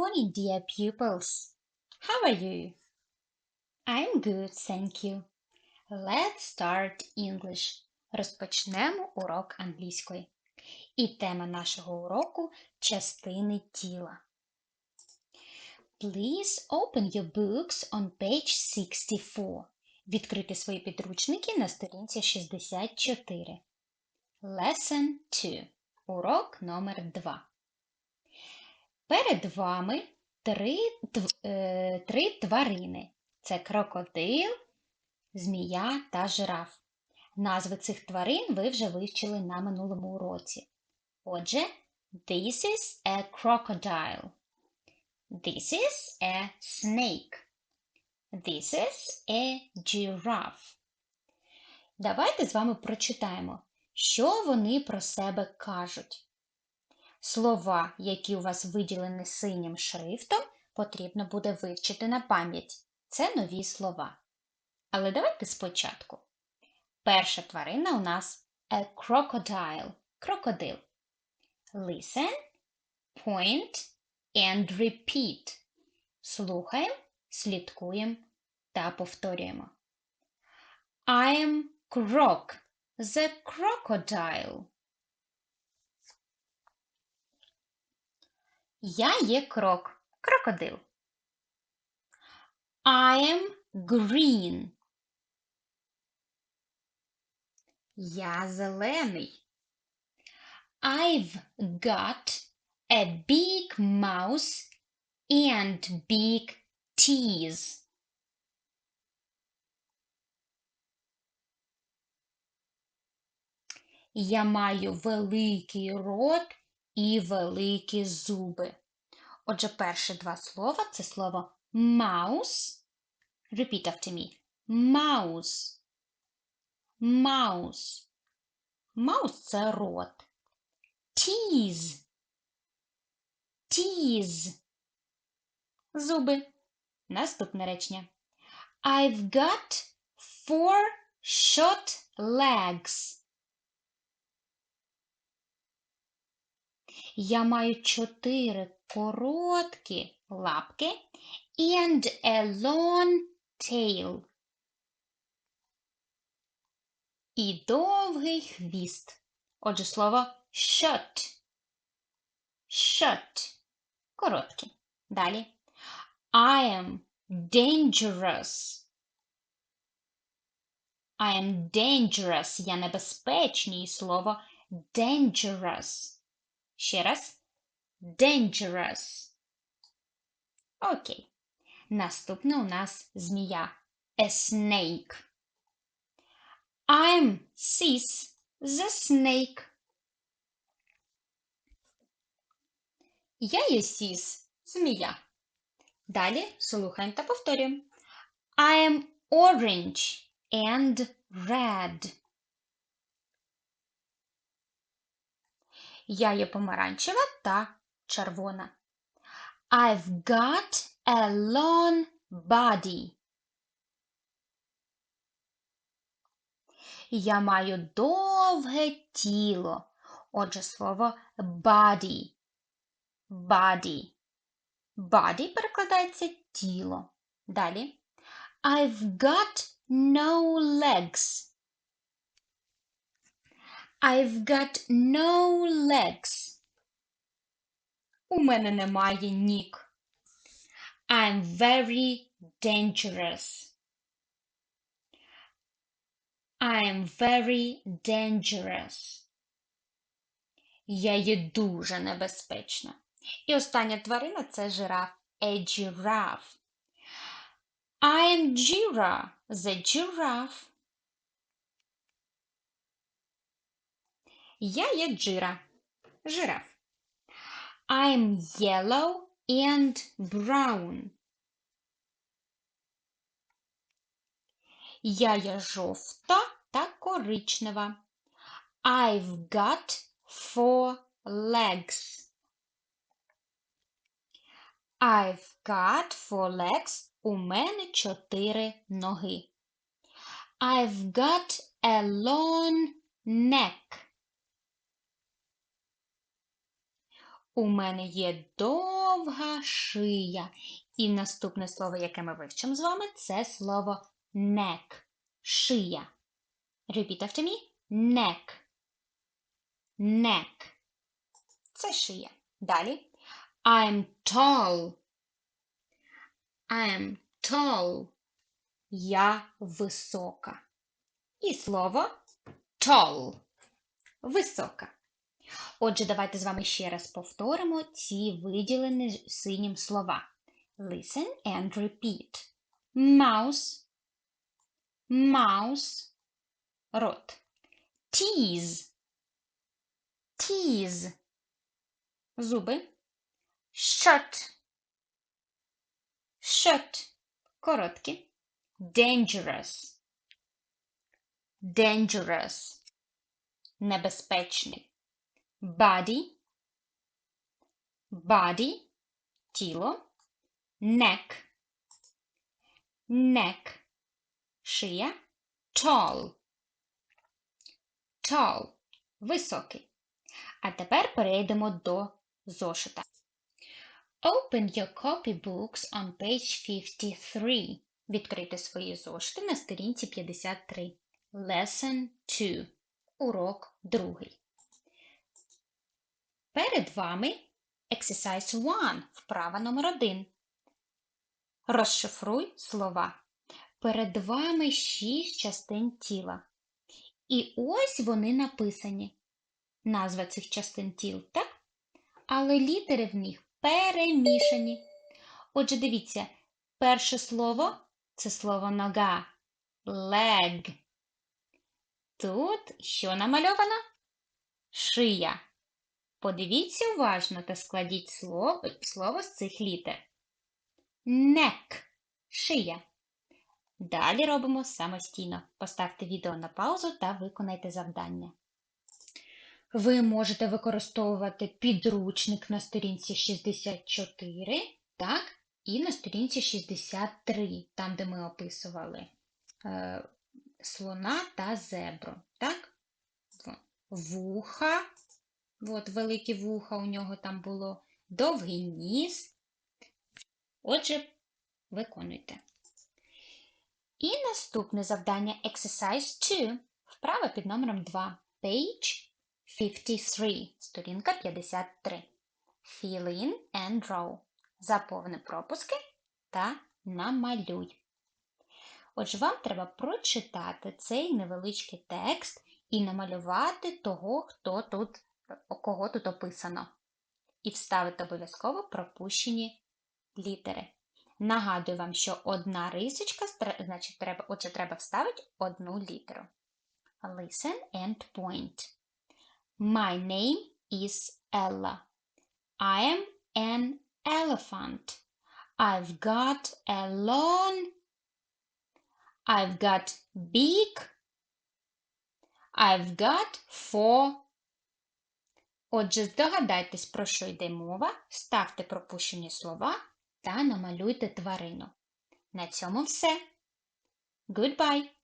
morning, dear pupils. How are you? I'm good, thank you. Let's start English. Розпочнемо урок англійської. І тема нашого уроку частини тіла. Please open your books on page 64. Відкрити свої підручники на сторінці 64. Lesson 2. Урок номер 2. Перед вами три, е, три тварини. Це крокодил, змія та жираф. Назви цих тварин ви вже вивчили на минулому уроці. Отже, this is a crocodile. This is a snake. This is a giraffe. Давайте з вами прочитаємо, що вони про себе кажуть. Слова, які у вас виділені синім шрифтом, потрібно буде вивчити на пам'ять. Це нові слова. Але давайте спочатку. Перша тварина у нас a crocodile. Крокодил. Listen, point and repeat. Слухаємо, слідкуємо та повторюємо. I am croc, the crocodile. Я є крок, крокодил. I am green. Я зелений. I've got a big mouse and big teeth. Я маю великий рот і великі зуби. Отже, перші два слова це слово mouse. Repeat after me. Mouse. Mouse. Mouse – це рот. Teeth. Teeth. Зуби. Наступне речення. I've got four short legs. Я маю чотири короткі лапки and a long tail. І довгий хвіст. Отже, слово short. Short. Короткий. Далі. I am dangerous. I am dangerous. Я небезпечний. Слово dangerous. Ще раз. Dangerous. Окей. Наступне у нас змія. A snake. I'm Sis, the snake. Я є Сіс, змія. Далі слухаємо та повторюємо. I am orange and red. Я є помаранчева та червона. I've got a long body. Я маю довге тіло. Отже, слово body. Body. Body перекладається тіло. Далі. I've got no legs. I've got no legs. У мене немає ніг. I'm very dangerous. I am very dangerous. Я є дуже небезпечна. І остання тварина це жираф. A giraffe. I am the giraffe. Я є Джира. Жираф. I'm yellow and brown. Я є жовта та коричнева. I've got four legs. I've got four legs. У мене чотири ноги. I've got a long neck. У мене є довга шия. І наступне слово, яке ми вивчимо з вами, це слово neck. Шия. Repeat after me. Neck. Neck. Це шия. Далі. I'm tall. I'm tall. Я висока. І слово tall. Висока. Отже, давайте з вами ще раз повторимо ці виділені синім слова. Listen and repeat. Mouse. Mouse. Рот. Tease. Tease. Зуби. Shirt. Shirt. Короткі. Dangerous. Dangerous. Небезпечний. Body. Body. Тіло. Neck. Neck. Шия. Tall. Tall. Високий. А тепер перейдемо до зошита. Open your copybooks on page 53. Відкрити свої зошити на сторінці 53. Lesson 2. Урок 2. Перед вами Exercise 1. Вправа номер 1. Розшифруй слова. Перед вами 6 частин тіла. І ось вони написані. Назва цих частин тіл, так? Але літери в них перемішані. Отже, дивіться, перше слово це слово нога. Leg. Тут що намальовано? Шия. Подивіться уважно та складіть слово, слово з цих літер. Neck. Шия. Далі робимо самостійно. Поставте відео на паузу та виконайте завдання. Ви можете використовувати підручник на сторінці 64, так, і на сторінці 63, там, де ми описували е, слона та зебру. Так? Вуха, от велике вуха у нього там було, довгий ніс. Отже, виконуйте. І наступне завдання Exercise 2. Вправа під номером 2. Page 53. Сторінка 53. Fill in and draw. Заповни пропуски та намалюй. Отже, вам треба прочитати цей невеличкий текст і намалювати того, хто тут, кого тут описано. І вставити обов'язково пропущені літери. Нагадую вам, що одна рисочка, значить, треба, отже, треба вставити одну літеру. Listen and point. My name is Ella. I am an elephant. I've got a long, I've got big, I've got four. Отже, здогадайтесь, про що йде мова, ставте пропущені слова та намалюйте тварину. На цьому все. Goodbye!